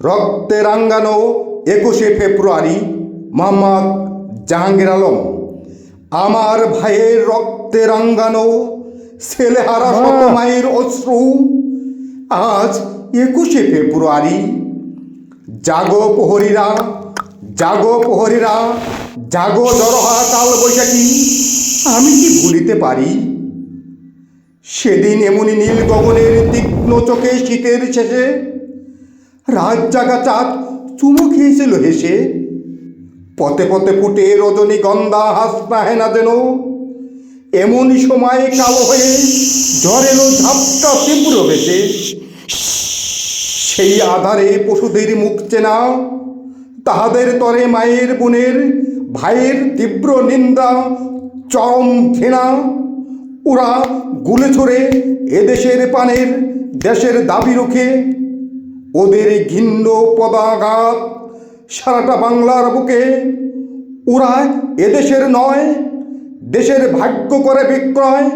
রক্তে রাঙ্গানো একুশে ফেব্রুয়ারি মোহাম্মদ জাহাঙ্গীর আলম। আমার ভাইয়ের রক্তে রাঙ্গানো ছেলেহারা শত মায়ের অশ্রু আজ একুশে ফেব্রুয়ারি। জাগো প্রহরীরা জাগো প্রহরীরা জাগো জরহা কাল বৈশাখী আমি কি ভুলিতে পারি? সেদিন এমনি নীল গগনের তীক্ষ্ণ চোখে শীতের শেষে রাত জাগা চাঁদ চুমু খেয়েছিল হেসে। পথে পথে ফুটে রজনীগন্ধা হাসনা হেনা যেন। এমনই সময় কালো হয়ে ঝড় এলো ঝাপটা তীব্র বেশে সেই আধারে পশুদের মুখ চেনা, তাহাদের তরে মায়ের বোনের ভাইয়ের তীব্র নিন্দা, চরম ঘৃণা। ওরা গুলে ছড়ে এদেশের পানের দেশের দাবি রুখে ওদের ঘিন্ন পদাঘাত সারাটা বাংলার বুকে। ওরা এদেশের নয়, দেশের ভাগ্য করে বিক্রয়।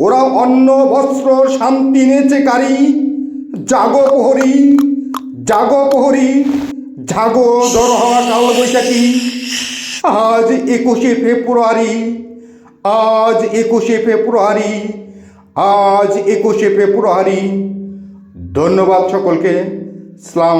ওরা অন্ন, বস্ত্র, শান্তি নেচে কারি জাগো প্রহরী জাগো প্রহরী, জাগো দরহা কাল বৈশাখী আজ একুশে ফেব্রুয়ারি, আজ একুশে ফেব্রুয়ারি, আজ একুশে ফেব্রুয়ারি। ধন্যবাদ সকলকে। সালাম